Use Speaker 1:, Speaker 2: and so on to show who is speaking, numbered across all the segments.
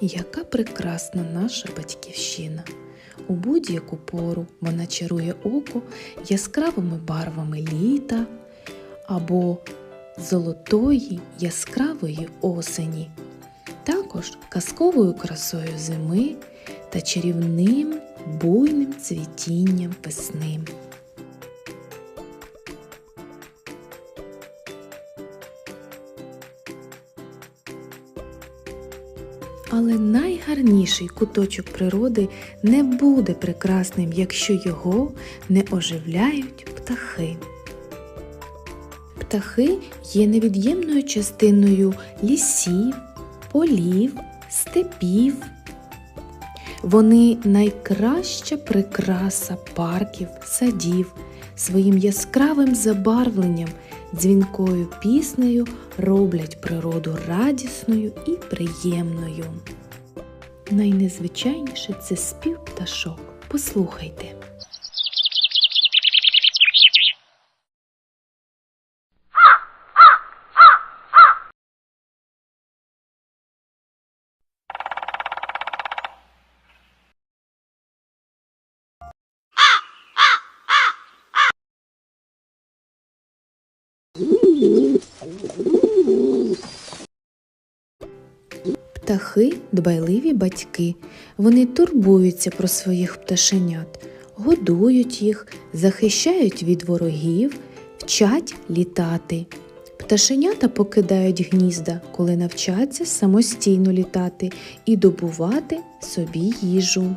Speaker 1: Яка прекрасна наша батьківщина! У будь-яку пору вона чарує око яскравими барвами літа або золотої яскравої осені, також казковою красою зими та чарівним буйним цвітінням весни. Але найгарніший куточок природи не буде прекрасним, якщо його не оживляють птахи. Птахи є невід'ємною частиною лісів, полів, степів. Вони найкраща прикраса парків, садів, своїм яскравим забарвленням, дзвінкою піснею роблять природу радісною і приємною. Найнезвичайніше це спів пташок. Послухайте. Птахи дбайливі батьки. Вони турбуються про своїх пташенят, годують їх, захищають від ворогів, вчать літати. Пташенята покидають гнізда, коли навчаться самостійно літати і добувати собі їжу.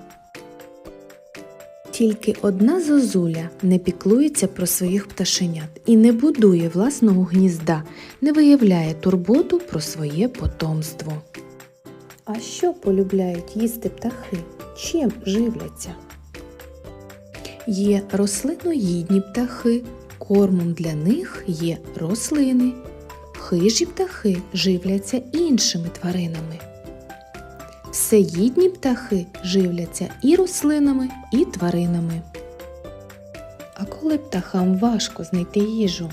Speaker 1: Тільки одна зозуля не піклується про своїх пташенят і не будує власного гнізда, не виявляє турботу про своє потомство. А що полюбляють їсти птахи? Чим живляться? Є рослиноїдні птахи, кормом для них є рослини. Хижі птахи живляться іншими тваринами. Всеїдні птахи живляться і рослинами, і тваринами. А коли птахам важко знайти їжу?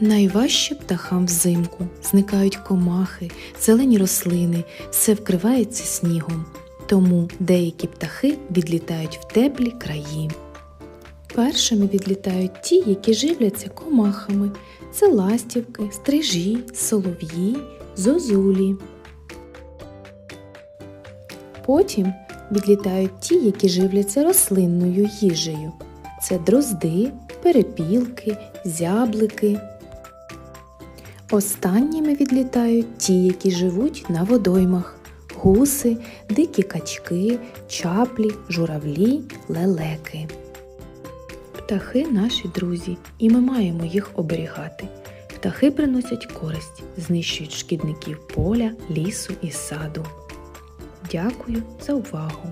Speaker 1: Найважче птахам взимку зникають комахи, зелені рослини, все вкривається снігом. Тому деякі птахи відлітають в теплі краї. Першими відлітають ті, які живляться комахами. Це ластівки, стрижі, солов'ї, зозулі. Потім відлітають ті, які живляться рослинною їжею. Це дрозди, перепілки, зяблики. Останніми відлітають ті, які живуть на водоймах гуси, дикі качки, чаплі, журавлі, лелеки. Птахи наші друзі, і ми маємо їх оберігати. Птахи приносять користь, знищують шкідників поля, лісу і саду. Дякую за увагу!